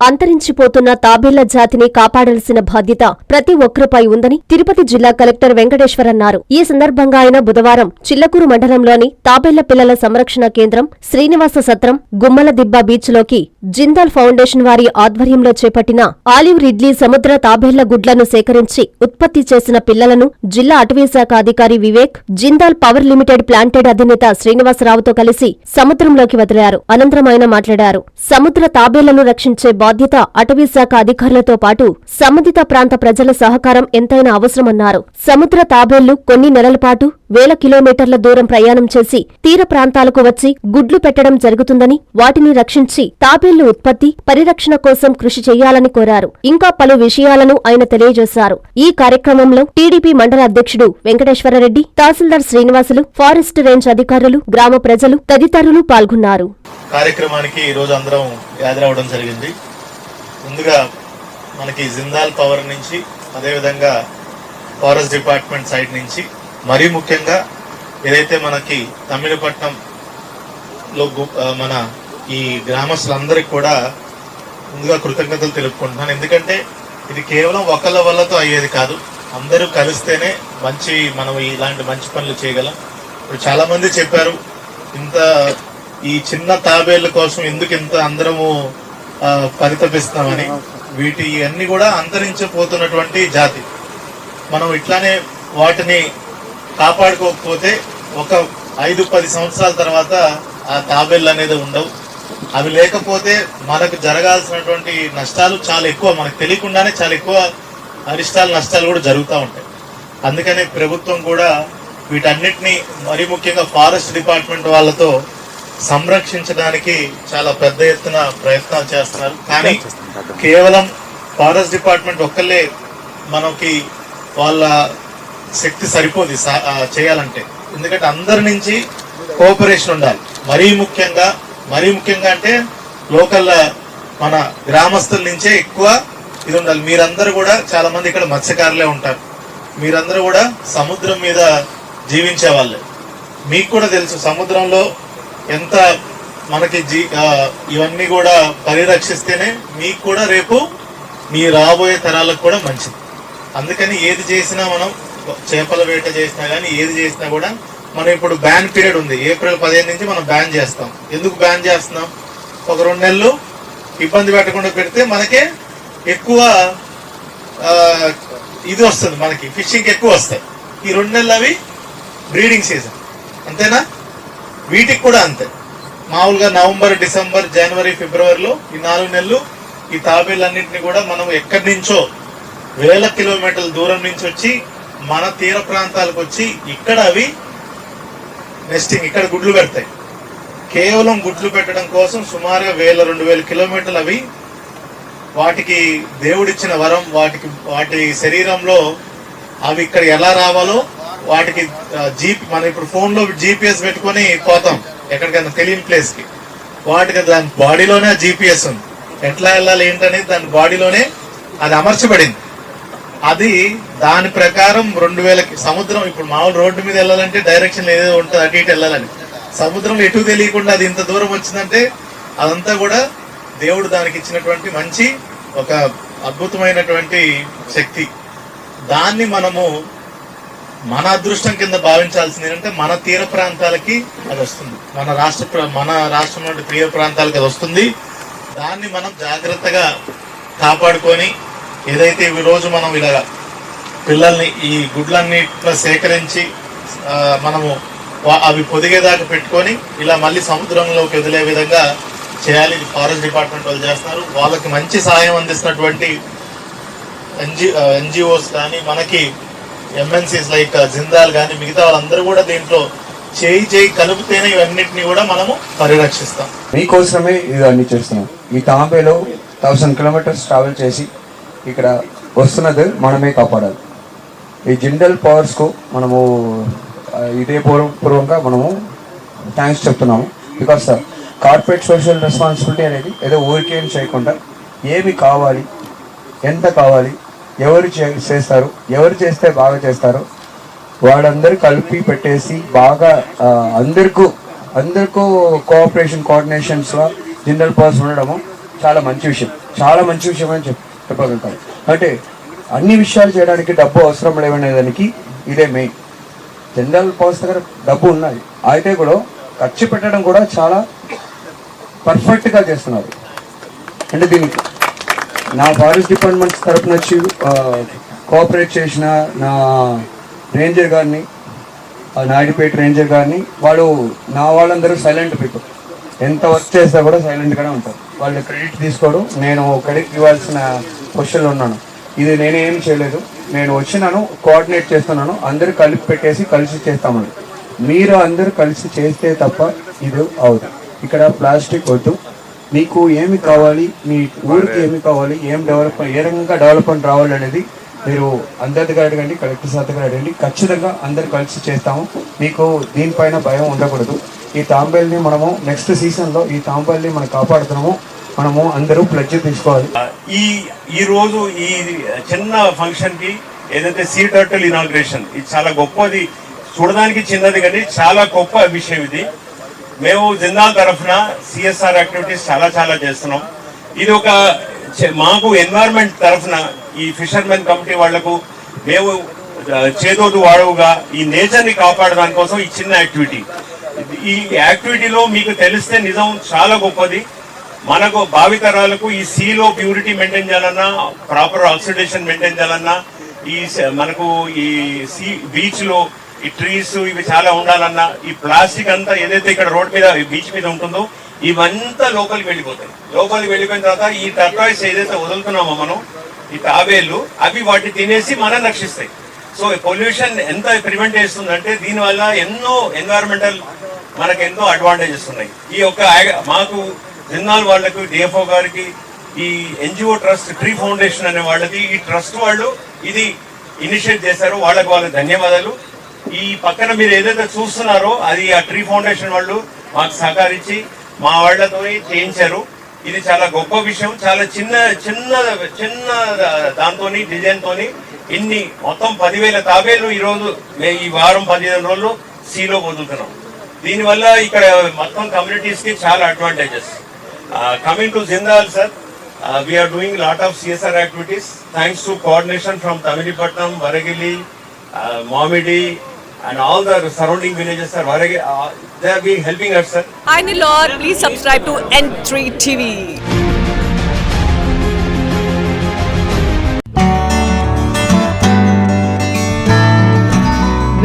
అంతరించిపోతున్న తాబేళ్ళ జాతిని కాపాడాల్సిన బాధ్యత ప్రతి ఒక్కరిపై ఉందని తిరుపతి జిల్లా కలెక్టర్ వెంకటేశ్వర్ అన్నారు. ఈ సందర్భంగా ఆయన బుధవారం చిల్లకూరు మండలంలోని తాబేళ్ళ పిల్లల సంరక్షణ కేంద్రం శ్రీనివాస సత్రం గుమ్మలదిబ్బ బీచ్లోకి జిందాల్ ఫౌండేషన్ వారి ఆధ్వర్యంలో చేపట్టిన ఆలివ్ రిడ్లీ సముద్ర తాబేళ్ళ గుడ్లను సేకరించి ఉత్పత్తి చేసిన పిల్లలను జిల్లా అటవీశాఖ అధికారి Vivek Jindal power limited planted అధినేత శ్రీనివాసరావుతో కలిసి సముద్రంలోకి వదిలారు. అనంతరం ఆయన మాట్లాడారు. సముద్ర తాబేళ్ళను రక్షించే బాధ్యత అటవీశాఖ అధికారులతో పాటు సంబంధిత ప్రాంత ప్రజల సహకారం ఎంతైనా అవసరమన్నారు. సముద్ర తాబేళ్ళు కొన్ని నెలల పాటు వేల కిలోమీటర్ల దూరం ప్రయాణం చేసి తీర ప్రాంతాలకు వచ్చి గుడ్లు పెట్టడం జరుగుతుందని వాటిని రక్షించి తాబేళ్ళు ఉత్పత్తి పరిరక్షణ కోసం కృషి చేయాలని కోరారు. ఇంకా పలు విషయాలను ఆయన తెలియజేశారు. ఈ కార్యక్రమంలో టీడీపీ మండల అధ్యక్షుడు వెంకటేశ్వరరెడ్డి తహసీల్దార్ శ్రీనివాసులు ఫారెస్ట్ రేంజ్ అధికారులు గ్రామ ప్రజలు తదితరులు పాల్గొన్నారు. కార్యక్రమానికి ఈ రోజు అందరం హాజరవడం జరిగింది. ముందుగా మనకి జిందాల్ పవర్ నుంచి అదేవిధంగా ఫారెస్ట్ డిపార్ట్మెంట్ సైడ్ నుంచి మరీ ముఖ్యంగా ఏదైతే మనకి తమిళపట్నంలో మన ఈ గ్రామస్తులందరికీ కూడా ముందుగా కృతజ్ఞతలు తెలుపుకుంటున్నాను. ఎందుకంటే ఇది కేవలం ఒకళ్ళ వల్లతో అయ్యేది కాదు. అందరూ కలిస్తేనే మంచి మనం ఇలాంటి మంచి పనులు చేయగలం. ఇప్పుడు చాలామంది చెప్పారు ఇంత ఈ చిన్న తాబేళ్ళ కోసం ఎందుకు ఇంత అందరము పరితపిస్తామని వీటి అన్ని కూడా అంతరించిపోతున్నటువంటి జాతి. మనం ఇట్లానే వాటిని కాపాడుకోకపోతే ఒక ఐదు పది సంవత్సరాల తర్వాత ఆ తాబేళ్ళు అనేది ఉండవు. అవి లేకపోతే మనకు జరగాల్సినటువంటి నష్టాలు చాలా ఎక్కువ మనకు తెలియకుండానే చాలా ఎక్కువ అరిష్టాలు నష్టాలు కూడా జరుగుతూ ఉంటాయి. అందుకనే ప్రభుత్వం కూడా వీటన్నిటిని మరీ ముఖ్యంగా ఫారెస్ట్ డిపార్ట్మెంట్ వాళ్ళతో సంరక్షించడానికి చాలా పెద్ద ఎత్తున ప్రయత్నాలు చేస్తున్నారు. కానీ కేవలం ఫారెస్ట్ డిపార్ట్మెంట్ ఒక్కళ్ళే మనకి వాళ్ళ శక్తి సరిపోదు చేయాలంటే. ఎందుకంటే అందరి నుంచి కోఆపరేషన్ ఉండాలి. మరీ ముఖ్యంగా మరీ ముఖ్యంగా అంటే లోకల్ మన గ్రామస్తుల నుంచే ఎక్కువ ఇది ఉండాలి. మీరందరూ కూడా చాలా మంది ఇక్కడ మత్స్యకారులే ఉంటారు. మీరందరూ కూడా సముద్రం మీద జీవించే వాళ్ళే. మీకు కూడా తెలుసు సముద్రంలో ఎంత మనకి జీ ఇవన్నీ కూడా పరిరక్షిస్తేనే మీకు కూడా రేపు మీ రాబోయే తరాలకు కూడా మంచిది. అందుకని ఏది చేసినా మనం చేపల వేట చేసినా కానీ ఏది చేసినా కూడా మనం ఇప్పుడు బ్యాన్ పీరియడ్ ఉంది. ఏప్రిల్ పదిహేను నుంచి మనం బ్యాన్ చేస్తాం. ఎందుకు బ్యాన్ చేస్తున్నాం? ఒక రెండు నెలలు ఇబ్బంది పెట్టకుండా పెడితే మనకే ఎక్కువ ఇది వస్తుంది మనకి. ఫిషింగ్ ఎక్కువ వస్తాయి. ఈ రెండు నెలలు అవి బ్రీడింగ్ సీజన్ అంతేనా? వీటికి కూడా అంతే. మామూలుగా నవంబర్ డిసెంబర్ జనవరి ఫిబ్రవరిలో ఈ నాలుగు నెలలు ఈ తాబేళ్ళన్నింటినీ కూడా మనం ఎక్కడి నుంచో వేల కిలోమీటర్ల దూరం నుంచి వచ్చి మన తీర ప్రాంతాలకు వచ్చి ఇక్కడ అవి నెస్టింగ్ ఇక్కడ గుడ్లు పెడతాయి. కేవలం గుడ్లు పెట్టడం కోసం సుమారుగా వేల రెండు వేల కిలోమీటర్లు అవి వాటికి దేవుడిచ్చిన వరం వాటికి వాటి శరీరంలో అవి ఇక్కడ ఎలా రావాలో వాటికి జీప్ మనం ఇప్పుడు ఫోన్లో జీపీఎస్ పెట్టుకొని పోతాం. ఎక్కడికైనా తెలియని ప్లేస్కి. వాటికి దాని బాడీలోనే జీపీఎస్ ఉంది. ఎట్లా వెళ్ళాలి ఏంటనేది దాని బాడీలోనే అది అమర్చబడింది. అది దాని ప్రకారం రెండు వేలకి సముద్రం ఇప్పుడు మామూలు రోడ్డు మీద వెళ్ళాలంటే డైరెక్షన్ ఏదో ఉంటుంది అటు ఇటు వెళ్ళాలని. సముద్రం ఎటు తెలియకుండా అది ఇంత దూరం వచ్చిందంటే అదంతా కూడా దేవుడు దానికి ఇచ్చినటువంటి మంచి ఒక అద్భుతమైనటువంటి శక్తి. దాన్ని మనము మన అదృష్టం కింద భావించాల్సింది ఏంటంటే మన తీర ప్రాంతాలకి అది వస్తుంది. మన రాష్ట్ర మన రాష్ట్రం నుండి తీర ప్రాంతాలకి అది వస్తుంది. దాన్ని మనం జాగ్రత్తగా కాపాడుకొని ఏదైతే ఈరోజు రోజు మనం ఇలా పిల్లల్ని ఈ గుడ్లన్నిట్లో సేకరించి మనము అవి పొదిగేదాకా పెట్టుకొని ఇలా మళ్ళీ సముద్రంలోకి వదిలే విధంగా చేయాలి. ఫారెస్ట్ డిపార్ట్మెంట్ వాళ్ళు చేస్తారు. వాళ్ళకి మంచి సహాయం అందిస్తున్నటువంటి ఎన్జి ఎన్జిఓస్ కానీ మనకి ఎంఎన్సీస్ లైక్ జిందాల్ కానీ మిగతా వాళ్ళందరూ కూడా దీంట్లో చేయి చేయి కలుపుతేనే ఇవన్నిటిని కూడా మనము పరిరక్షిస్తాం. మీకోసమే ఇవన్నీ చేస్తున్నాం. ఈ తాంబేలో థౌసండ్ కిలోమీటర్స్ ట్రావెల్ చేసి ఇక్కడ వస్తున్నది మనమే కాపాడాలి. ఈ జిండల్ పవర్స్కు మనము ఇదే పూర్వ పూర్వంగా మనము థ్యాంక్స్ చెప్తున్నాము. బికాస్ కార్పొరేట్ సోషల్ రెస్పాన్సిబిలిటీ అనేది ఏదో ఊరికేం చేయకుండా ఏమి కావాలి ఎంత కావాలి ఎవరు చే- చేస్తారు ఎవరు చేస్తే బాగా చేస్తారు వాళ్ళందరూ కలిపి పెట్టేసి బాగా అందరికూ అందరికూ కోఆపరేషన్ కోఆర్డినేషన్స్లో జిండల్ పర్స్ ఉండడము చాలా మంచి విషయం. చాలా మంచి విషయం అని చెప్పి చెప్పగలుగుతాం. అంటే అన్ని విషయాలు చేయడానికి డబ్బు అవసరం లేవనే దానికి ఇదే మెయిన్ జనరల్ పవర్స్ దగ్గర డబ్బు ఉన్నది. అయితే కూడా ఖర్చు పెట్టడం కూడా చాలా పర్ఫెక్ట్గా చేస్తున్నారు. అంటే దీనికి నా ఫారెస్ట్ డిపార్ట్మెంట్స్ తరఫున వచ్చి కోఆపరేట్ చేసిన నా రేంజర్ గారిని ఆ నాయుడుపేట రేంజర్ గారిని వాళ్ళు నా వాళ్ళందరూ సైలెంట్ పీపుల్ ఎంత వర్క్ చేస్తా కూడా సైలెంట్గానే ఉంటారు. వాళ్ళు క్రెడిట్ తీసుకోడు నేను క్రెడిట్ ఇవ్వాల్సిన పొజిషన్లో ఉన్నాను. ఇది నేనేం చేయలేదు. నేను వచ్చినాను కోఆర్డినేట్ చేస్తున్నాను అందరూ కలిపి పెట్టేసి కలిసి చేస్తామని మీరు అందరూ కలిసి చేస్తే తప్ప ఇది అవుతుంది ఇక్కడ ప్లాస్టిక్ వద్దు. మీకు ఏమి కావాలి మీ ఊరికి ఏమి కావాలి ఏం డెవలప్ ఏ రకంగా డెవలప్మెంట్ రావాలి అనేది మీరు అందరి దగ్గర అడగండి కలెక్టర్ సార్ దగ్గర అడగండి ఖచ్చితంగా అందరు కలిసి చేస్తాము. మీకు దీనిపైన భయం ఉండకూడదు. ఈ తాంబేల్ని మనము నెక్స్ట్ సీజన్లో ఈ తాంబేల్ని మనం కాపాడుతున్నాము. మనము అందరూ ప్లడ్జ్ తీసుకోవాలి. ఈ ఈ రోజు ఈ చిన్న ఫంక్షన్కి ఏదైతే సీ టర్టల్ ఇనాగ్రేషన్ ఇది చాలా గొప్పది. చూడడానికి చిన్నది కానీ చాలా గొప్ప విషయం ఇది. మేము జిందాల్ తరఫున సిఎస్ఆర్ యాక్టివిటీస్ చాలా చాలా చేస్తున్నాం. ఇది ఒక మాకు ఎన్వైర్న్మెంట్ తరఫున ఈ ఫిషర్మెన్ కమిటీ వాళ్ళకు మేము చేదోదు చేదోడు వాడవుగా ఈ నేచర్ని కాపాడడానికి కోసం ఈ చిన్న యాక్టివిటీ ఈ యాక్టివిటీలో మీకు తెలిస్తే నిజం చాలా గొప్పది. మనకు భావితరాలకు ఈ సీలో ప్యూరిటీ మెయింటైన్ చేయాలన్నా ప్రాపర్ ఆక్సిడేషన్ మెయింటైన్ చేయాలన్నా ఈ స- మనకు ఈ సీ బీచ్లో ఈ ట్రీస్ ఇవి చాలా ఉండాలన్నా ఈ ప్లాస్టిక్ అంతా ఏదైతే ఇక్కడ రోడ్ మీద బీచ్ మీద ఉంటుందో ఇవంతా లోపలికి వెళ్ళిపోతాయి. లోపలికి వెళ్ళిపోయిన తర్వాత ఈ టర్టాయిస్ ఏదైతే వదులుతున్నామో మనం ఈ తాబేళ్ళు అవి వాటిని తినేసి మనం రక్షిస్తాయి. సో పొల్యూషన్ ఎంత ప్రివెంట్ చేస్తుందంటే దీనివల్ల ఎన్నో ఎన్విరాన్మెంటల్ మనకు ఎన్నో అడ్వాంటేజెస్ ఉన్నాయి. ఈ యొక్క మాకు జిన్నాల్ వాళ్ళకు డిఎఫ్ఓ గారికి ఈ ఎన్జిఓ ట్రస్ట్ ట్రీ ఫౌండేషన్ అనే వాళ్ళకి ఈ ట్రస్ట్ వాళ్ళు ఇది ఇనిషియేట్ చేశారు. వాళ్ళకు వాళ్ళకి ధన్యవాదాలు. ఈ పక్కన మీరు ఏదైతే చూస్తున్నారో అది ఆ ట్రీ ఫౌండేషన్ వాళ్ళు మాకు సహకరించి మా వాళ్ళతో చేయించారు. ఇది చాలా గొప్ప విషయం. చాలా చిన్న చిన్న చిన్న దాంతో డిజైన్తో ఇన్ని మొత్తం పదివేల తాబేలు ఈరోజు మే- ఈ వారం పదిహేను రోజులు సీలో వదులుతున్నాం. దీనివల్ల ఇక్కడ మొత్తం కమ్యూనిటీస్కి చాలా advantages coming to Jindal sir we are doing lot of CSR activities thanks to coordination from Tamilapatnam Varagili Mamidi and all the surrounding villages sir they have been helping us sir i'm lord please subscribe to n3 tv